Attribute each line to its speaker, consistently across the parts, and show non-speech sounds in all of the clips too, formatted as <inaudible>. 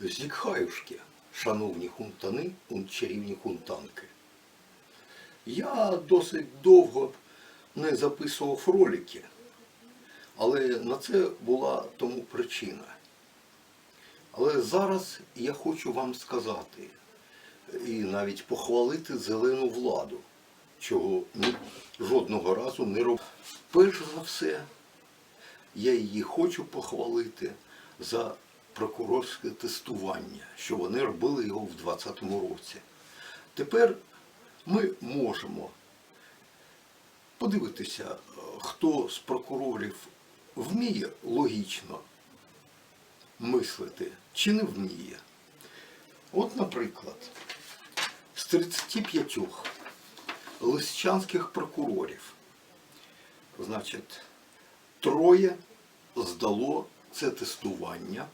Speaker 1: Зікхаюшки, шановні хунтани, чарівні хунтанки. Я досить довго не записував ролики, але на це була тому причина. Але зараз я хочу вам сказати і навіть похвалити зелену владу, чого жодного разу не робив. Перш за все, я її хочу похвалити за прокурорське тестування, що вони робили його в 2020 році. Тепер ми можемо подивитися, хто з прокурорів вміє логічно мислити чи не вміє. От, наприклад, з 35 лисичанських прокурорів, значить, троє здало це тестування.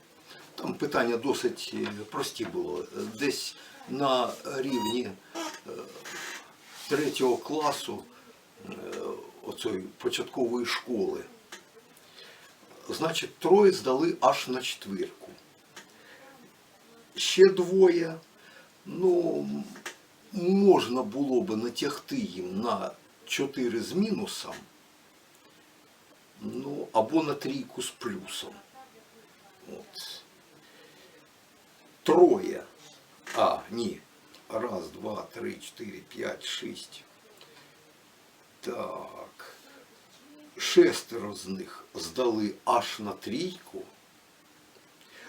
Speaker 1: Там питання досить е, прості було. Десь на рівні е, третього класу е, оцої початкової школи. Значить, троє здали аж на четвірку. Ще двоє, ну, можна було би натягти їм на 4 з мінусом, ну, або на трійку з плюсом. От. Троє. А, ні. Раз, два, три, чотири, п'ять, шість. Так. Шестеро з них здали аж на трійку.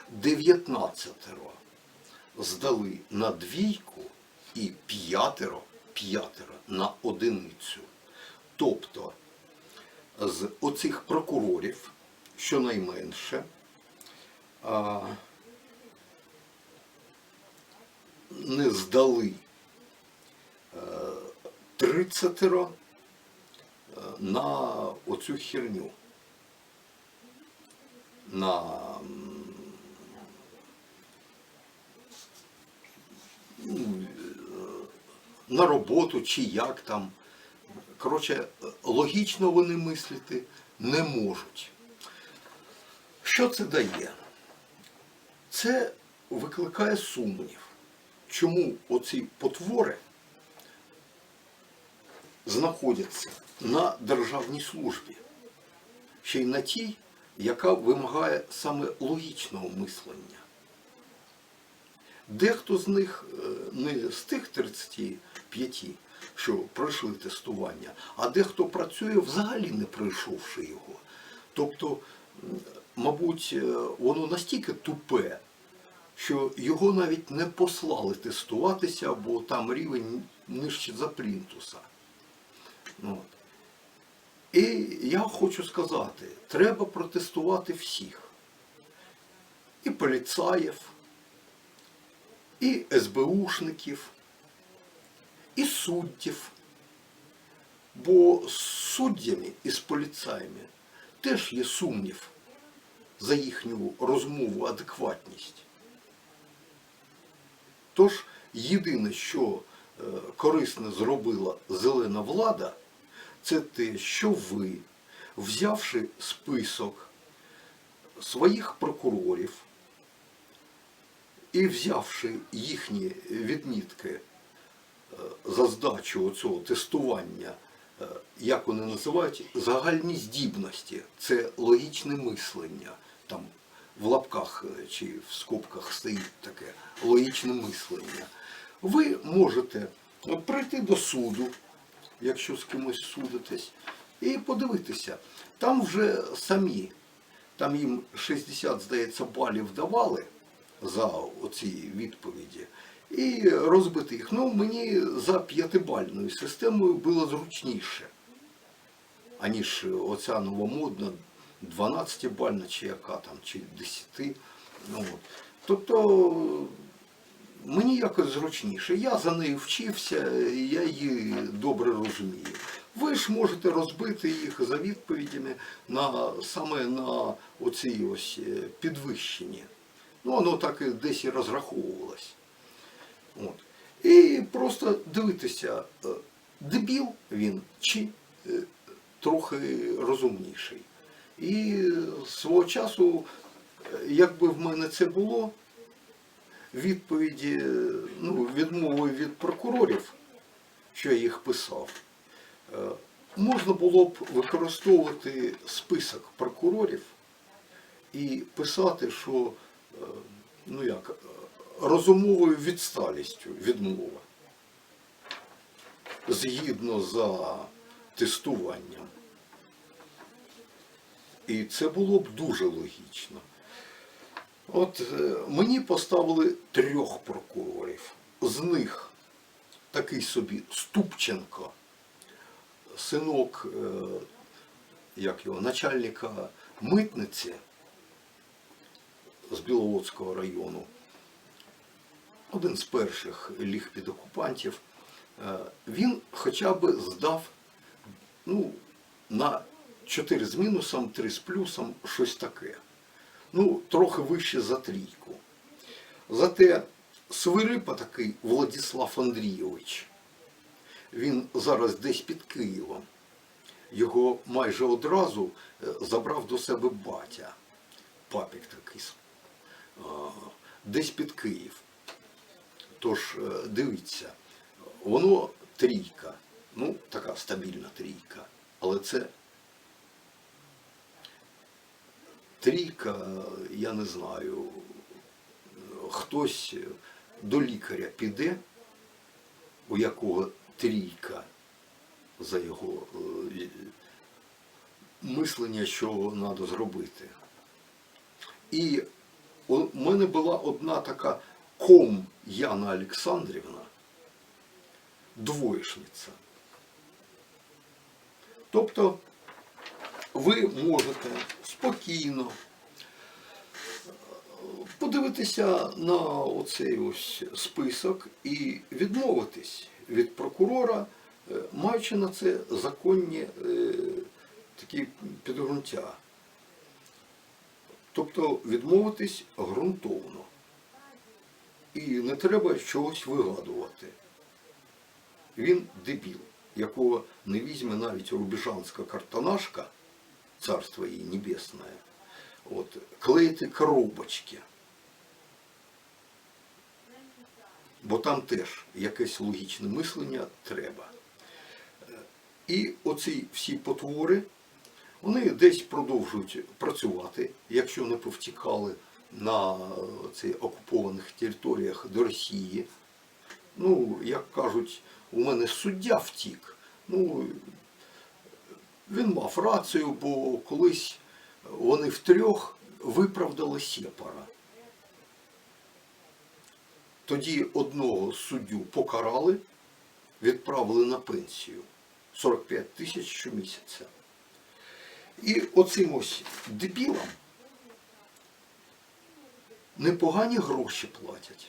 Speaker 1: Дев'ятнадцятеро здали на двійку і п'ятеро, п'ятеро на одиницю. Тобто з оцих прокурорів, щонайменше, а, не здали е, тридцятеро е, на оцю херню. На ну, е, на роботу чи як там. Коротше, логічно вони мислити не можуть. Що це дає? Це викликає сумнів, чому оці потвори знаходяться на державній службі, ще й на тій, яка вимагає саме логічного мислення. Дехто з них е, не з тих 35, що пройшли тестування, а дехто працює взагалі не пройшовши його. Тобто, мабуть, е, воно настільки тупе, що його навіть не послали тестуватися, бо там рівень нижче за плінтуса. Ну, От. І я хочу сказати, треба протестувати всіх. І поліцаїв, і СБУшників, і суддів. Бо з суддями і з поліцаями теж є сумнів за їхню розмову, адекватність. Тож єдине, що е, корисне зробила зелена влада, це те, що ви, взявши список своїх прокурорів і взявши їхні відмітки е, за здачу цього тестування, е, як вони називають, загальні здібності, це логічне мислення. Там в лапках е, чи в скобках стоїть таке логічне мислення. Ви можете е, прийти до суду, якщо з кимось судитесь, і подивитися. Там вже самі, там їм 60, здається, балів давали за оці відповіді. І розбити їх. Ну, мені за п'ятибальною системою було зручніше, аніж оця новомодна 12-бальна чи яка там, чи 10. Ну, от. Тобто мені якось зручніше. Я за нею вчився, я її добре розумію. Ви ж можете розбити їх за відповідями на, саме на оцій ось е, підвищенні. Ну, воно так і десь і розраховувалось. От. І просто дивитися, е, дебіл він чи е, трохи розумніший. І свого часу, е, якби в мене це було, відповіді, ну, відмови від прокурорів, що я їх писав, е, можна було б використовувати список прокурорів і писати, що е, ну як, е, розумовою відсталістю відмова згідно за тестуванням. І це було б дуже логічно. От е, мені поставили трьох прокурорів. З них такий собі Ступченко, синок е, як його, начальника митниці з Біловодського району, один з перших ліг під окупантів, е, він хоча б здав ну, на 4 з мінусом, 3 з плюсом, щось таке. Ну, трохи вище за трійку. Зате Свирипа такий Владислав Андрійович, він зараз десь під Києвом. Його майже одразу е, забрав до себе батя. Папік такий. Десь під Київ. Тож, е, дивіться, воно трійка, ну, така стабільна трійка, але це трійка, я не знаю, хтось до лікаря піде, у якого трійка за його е, мислення, що треба зробити. І у мене була одна така ком Яна Олександрівна, двоєшниця. Тобто ви можете спокійно е, подивитися на оцей ось список і відмовитись від прокурора, е, маючи на це законні е, такі підґрунтя. Тобто відмовитись ґрунтовно. І не треба чогось вигадувати. Він дебіл, якого не візьме навіть рубіжанська картонашка, царство її небесне, от, клеїти коробочки. Бо там теж якесь логічне мислення треба. І оці всі потвори, вони десь продовжують працювати, якщо не повтікали на цих окупованих територіях до Росії. Ну, як кажуть, у мене суддя втік. Ну, він мав рацію, бо колись вони втрьох виправдали Сєпара. Тоді одного суддю покарали, відправили на пенсію 45 тисяч щомісяця. І оцим ось дебілам непогані гроші платять.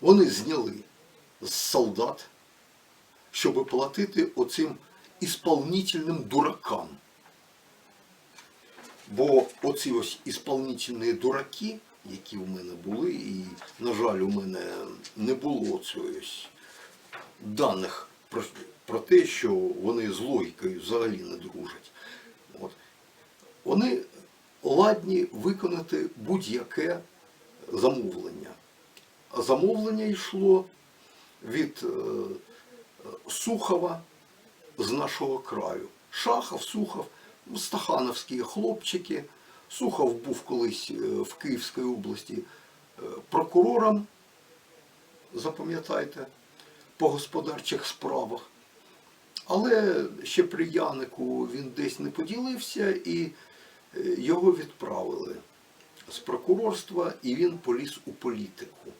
Speaker 1: Вони зняли з солдат, щоб платити оцим ісполнительним дуракам. Бо оці ось ісполнительні дураки, які в мене були, і, на жаль, у мене не було цього даних про, про те, що вони з логікою взагалі не дружать. От. Вони ладні виконати будь-яке замовлення. А замовлення йшло від е, Сухова з нашого краю. Шахов, Сухов, стахановські хлопчики. Сухов був колись е, в Київській області е, прокурором, запам'ятайте, по господарчих справах. Але ще при Янику він десь не поділився і е, його відправили з прокурорства, і він поліз у політику.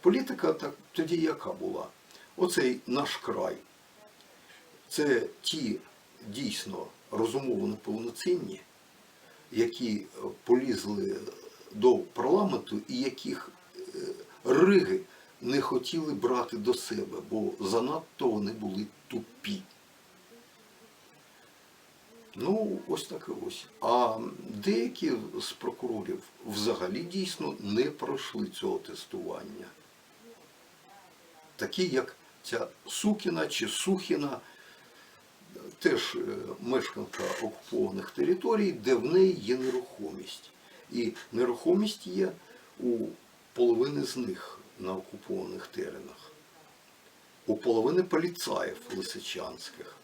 Speaker 1: Політика так, тоді яка була? Оцей наш край. Це ті дійсно розумово неповноцінні, які е, полізли до парламенту і яких е, риги не хотіли брати до себе, бо занадто вони були тупі. Ну, ось таке ось. А деякі з прокурорів взагалі дійсно не пройшли цього тестування. Такі, як ця Сукіна чи Сухіна, теж е, мешканка окупованих територій, де в неї є нерухомість. І нерухомість є у половини з них на окупованих теренах, у половини поліцаїв лисичанських,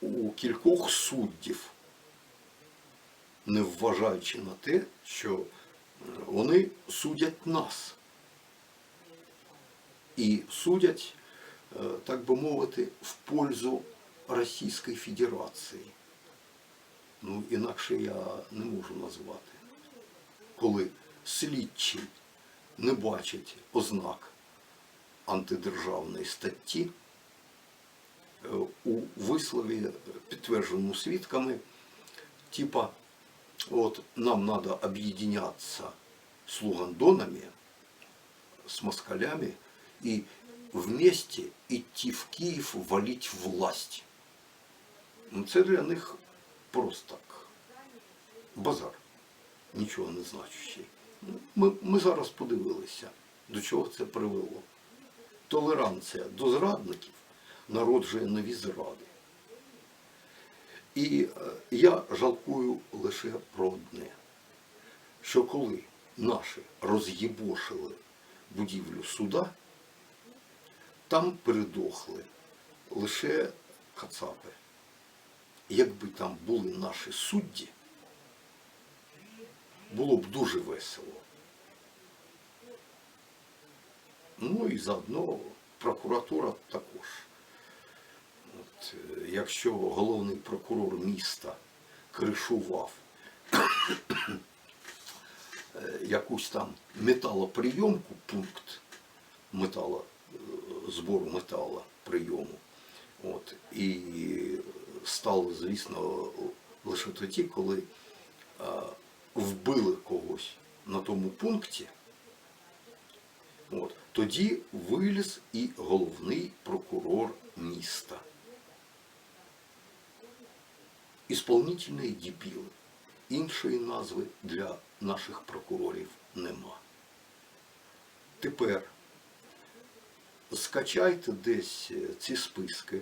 Speaker 1: у кількох суддів, не вважаючи на те, що е, вони судять нас. І судять, так би мовити, в пользу Російської Федерації. Ну, інакше я не можу назвати. Коли слідчий не бачить ознак антидержавної статті, е, у вислові, е, підтвердженому свідками, типа, от нам надо объединяться с лугандонами, с москалями и вместе идти в Київ валить власть. Ну, Це для них просто так. Базар. Нічого не значущий. Ну, Ми, ми зараз подивилися, до чого це привело. Толеранція до зрадників народжує нові зради. І е, я жалкую лише про одне, що коли наші роз'єбошили будівлю суда, там передохли лише кацапи. Якби там були наші судді, було б дуже весело. Ну і заодно прокуратура також. От, е, якщо головний прокурор міста кришував <coughs> е, якусь там металоприйомку, пункт метало, е, збору метала прийому, от, і стало, звісно, лише тоді, коли е, вбили когось на тому пункті, От. Тоді виліз і головний прокурор міста. Ісполнительний дебіл. Іншої назви для наших прокурорів нема. Тепер скачайте десь е, ці списки,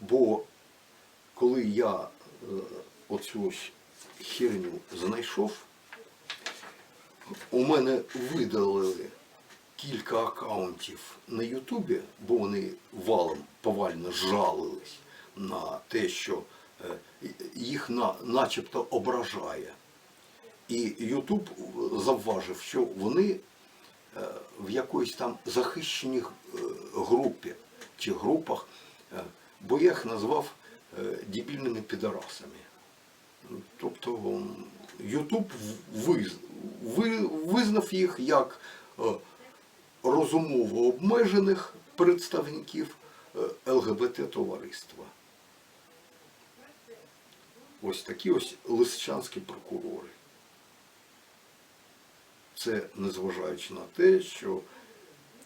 Speaker 1: бо коли я е, оцю ось херню знайшов, у мене видалили кілька акаунтів на Ютубі, бо вони валом повально жалились на те, що е, їх на, начебто ображає. І Ютуб завважив, що вони в якоїсь там захищеній е, групі чи групах, е, бо я їх назвав е, дебільними підарасами. Тобто Ютуб визнав їх як е, розумово обмежених представників е, ЛГБТ-товариства. Ось такі ось лисичанські прокурори. Це незважаючи на те, що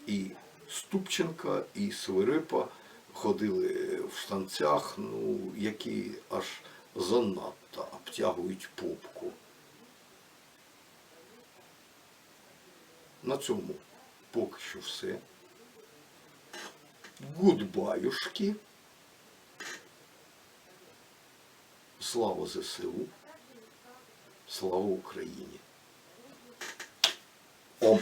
Speaker 1: і Ступченка, і Свирипа ходили в штанцях, ну, які аж занадто обтягують попку. На цьому поки що все. Гудбаюшки. Слава ЗСУ. Слава Україні. Well,